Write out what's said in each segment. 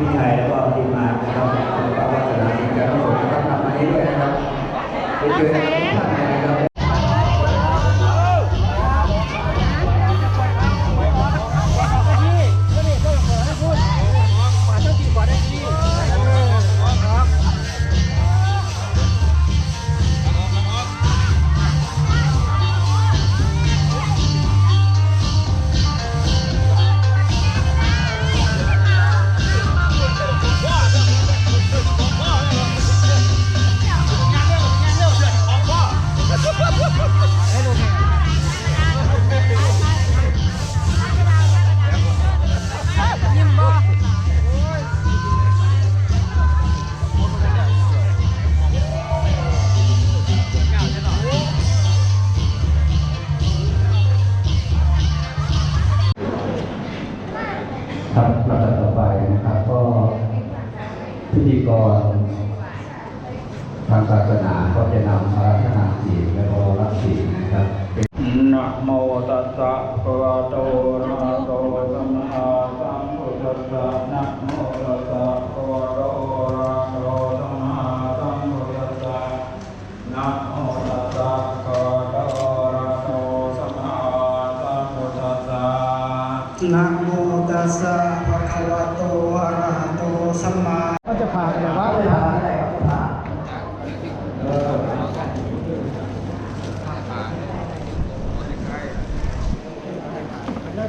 วิทยแล้วก็ทีมงานนะครับแล้วก็วัฒนธรรมการส่งนะครับนำมาให้ด้วยนะครับไปเจอกันทุกท่านนะครับ กรทางศาสนาก็จะนำพระราชนามศีและก็รักศีนะครับนะโมตัสสะภะคะวะโตอะระหะโตสัมมาสัมพุทธัสสะนะโมตัสสะภะคะวะโตอะระหะโตสัมมาสัมพุทธัสสะนะโมตัสสะภะคะวะโตอะระหะโตสัมมาสัมพุทธัสสะ นะโมตัสสะภะคะวะโตอะระหะโตสัมมาก็จะผ่านแบบว่าเลยครับ ตุธรรมสาวนาโรยัปปันตาธรรมสาวนาโรยัปปันตา ท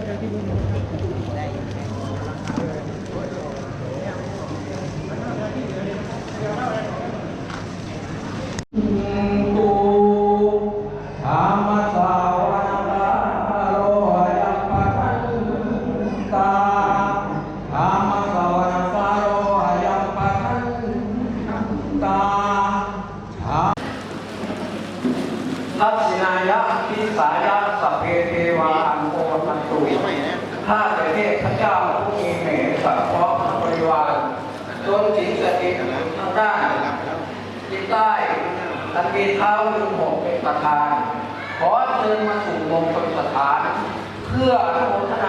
ักษินายะพิสายะสเพเทวาอันโอทันตุ ข้าแต่เทพเจ้าผู้มีเหตุสัพพะบริวารจนสิงสถิตทางด้านทิศใต้อันมีเท้าลุงหกเป็นประธาน ขอเชิญมาสู่มงคลสถาน เพื่ออนุโมทนา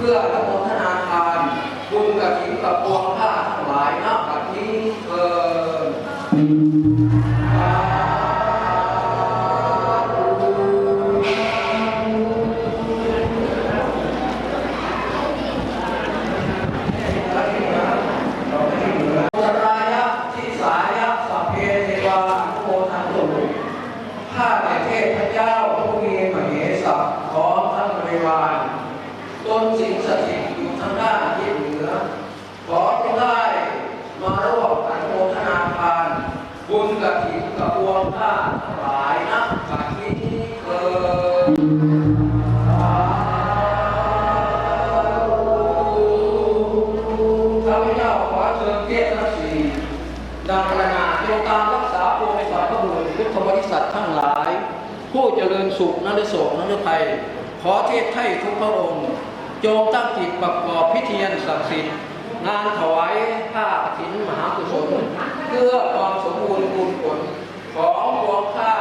เพื่ออนุโมทนาทานบุญกับถิงกับพวงผ้าทั้งหลายนับบัดนี้เกินโมรายะทิสายสัพเพเทวาอนุโมทันตุข้าแต่เทพเจ้า ดังประนาจงตามรักษาปวงสัตว์พระบุรุษพุทธบริษัททั้งหลาย ผู้เจริญสุขนรโสกนรภัย ขอเทศไทยทุกพระองค์ จงตั้งจิตประกอบพิธีอันศักดิ์สิทธิ์งานถวายผ้าถินมหากุศลเพื่อความสมบูรณ์บุญผลของดวงข้า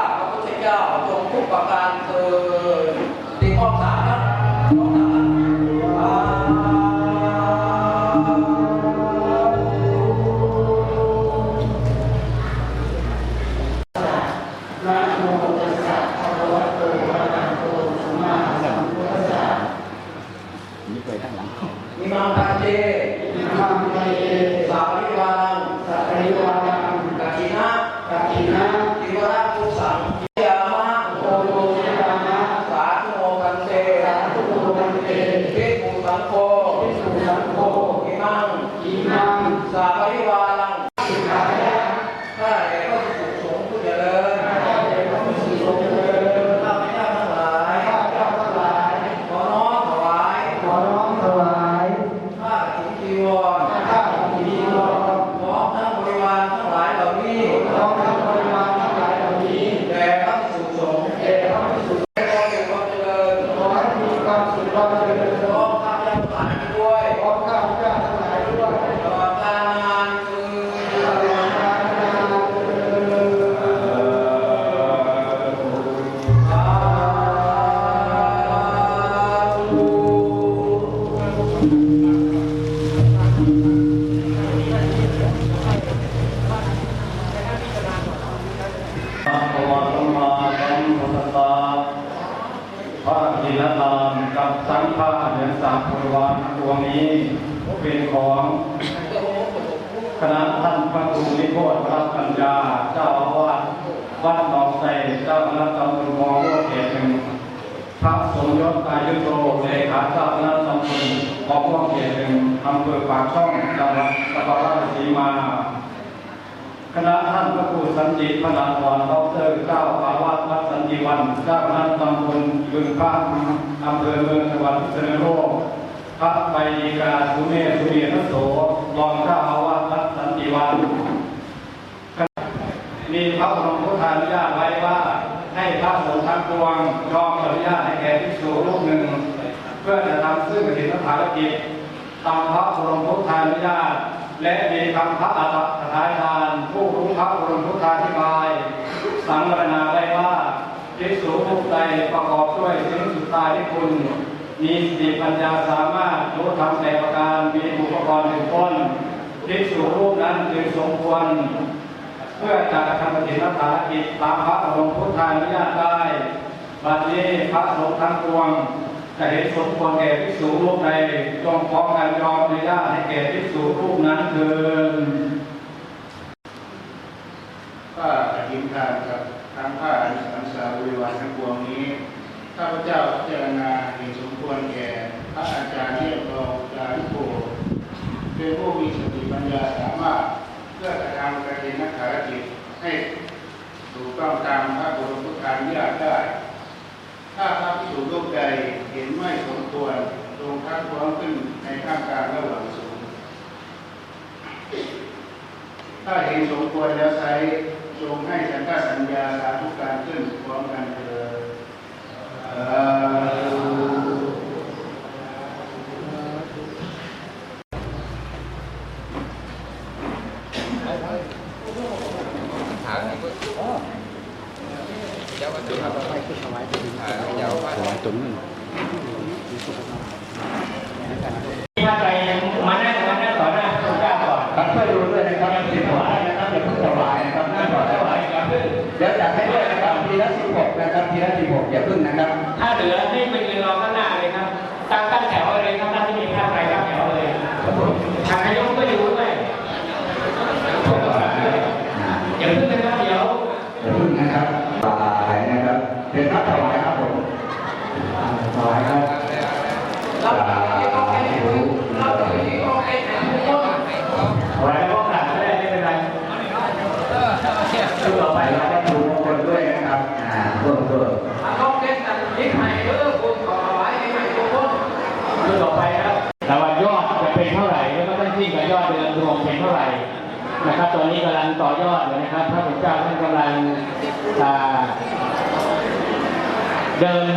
มั พระกินธรรมกับสังฆะเหรียญสามบริวารดวนี้เป็นของคณะท่านพระครูนิโคตรรับปัญญา เจ้าอาวาสวัดหนองไทรเจ้าคณะตำบลมองโลกเขตหนึ่งพระสมยศอายุโตเลขาเจ้าคณะตำบลของโลกเขตหนึ่งอำเภอปากช่องจังหวัดนครราชสีมา คณะท่านพระครูสันติพนามวรดอกเตอร์เจ้าอาวาสวัดสันติวันเจ้าคณะตำบลบึงพระอำเภอเมืองจังหวัดพิษณุโลกพระใบดีกาสุเมธสุเมธโสรองเจ้าอาวาสวัดสันติวันมีพระบรมพุทธานุญาตไว้ว่าให้พระสงฆ์ทั้งปวงยอมอนุญาตให้แก่ภิกษุรูปหนึ่ง เพื่อจะทำซึ่งกฐินภารกิจตามพระบรมพุทธานุญาต และมีคำพระอัตถทายทานผู้รู้พระบรมพุทธาธิบาย สังวรณาไว้ว่าภิกษุรูใดประกอบด้วยสิ่งสุดตายที่คุณ มีสติปัญญาสามารถรู้ทำแต่ประการมีอุปกรณ์หนึ่งต้นภิกษุรูปนั้นจึงสมควร เพื่อจะทำปฏิบัติภารกิจตามพระบรมพุทธานุญาตได้บัดนี้พระสงฆ์ทั้งปวง จะเห็นสมควรแก่ภิกษุรูปใดจงพร้อมกันยอมอนุญาให้แก่ภิกษุรูปนั้นเถิดผ้ากฐินทานกับทั้งผ้าอริสังสาบริวารทั้งปวงนี้ข้าพเจ้าพิจารณาเห็นสมควรแก่พระอาจารย์เรียบรองจาริโกเป็นผู้มีสติปัญญาสามารถเพื่อกระทำกฐินนักภารกิจให้ถูกต้องตามพระบรมพุทธานุญาตได้ ถ้าพระภิกษุรูปใดเห็นไม่สมควรจงทักท้วงขึ้นในข้ามกลางระหว่างสูงถ้าเห็นสมควรแล้วใช้จงให้สัญญาสัญญาสาธุการขึ้นพร้อมกันเถิดเอ่อ ถ้าใครมานั่งมานั่งต่อหน้าพระเจ้าก่อนครับช่วยดูด้วยนะครับสิบถวายนะครับอย่าเพิ่งถวายนะครับนั่งก่อนถวายครับเดี๋ยวจัดให้ด้วยนะครับทีละสิบหกนะครับทีละสิบหกอย่าเพิ่งนะครับ ถ้าเหลือให้ไปยืนรอข้างหน้าเลยครับตั้งตั้งแถวเลยครับท่านที่มีผ้าไตรตั้งแถวเลยทางนายก นะครับ ตอนนี้กำลังต่อยอดอยู่นะครับพระพุทธเจ้าท่านกำลังเดิน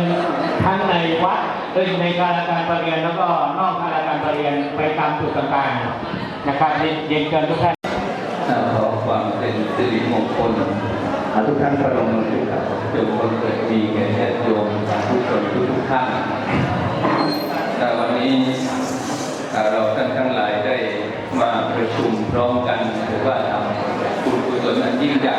ทั้งในวัดเอ้ยในการการประเรียนแล้วก็นอกการการประเรียนไปตามจุดต่างๆนะครับเยนเรียนเชิญทุกท่านขอความเป็นสิริมงคลทุกท่านประนมมือครับจงบังเกิดมีแก่ญาติโยมสาธุชนทุกท่านแต่วันนี้เราท่านทั้งหลายได้มาประชุมพร้อมกันถือว่าทำบุญกุศลอันยิ่งใหญ่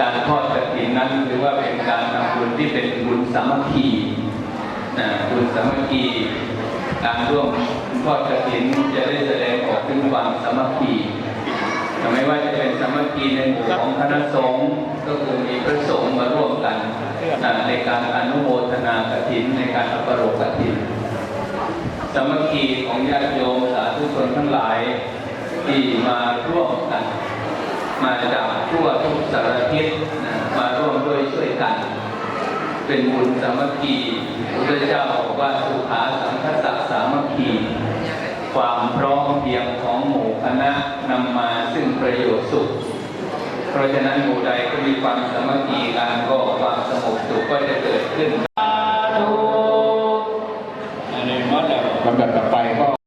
การทอดกฐินนั้นถือว่าเป็นการทำบุญที่เป็นบุญสามัคคีนะบุญสามัคคีการร่วมทอดกฐินจะได้แสดงออกถึงความสามัคคีแต่ไม่ว่าจะเป็นสามัคคีในหมู่ของคณะสงฆ์ก็คือมีพระสงฆ์มาร่วมกันนะในการอนุโมทนากฐินในการอภโรกฐินสามัคคีของญาติโยมสาธุชนทั้งหลายที่มาร่วมกัน มาจากทั่วทุกสารทิศนะมาร่วมด้วยช่วยกัน เป็นบุญสามัคคีพระเจ้าบอกว่าสุขาสังคสะสามัคคี ความพร้อมเพียงของหมู่คณะนำมาซึ่งประโยชน์สุข เพราะฉะนั้นหมู่ใดก็มีความสามัคคีกันก็ความสงบสุขก็จะเกิดขึ้น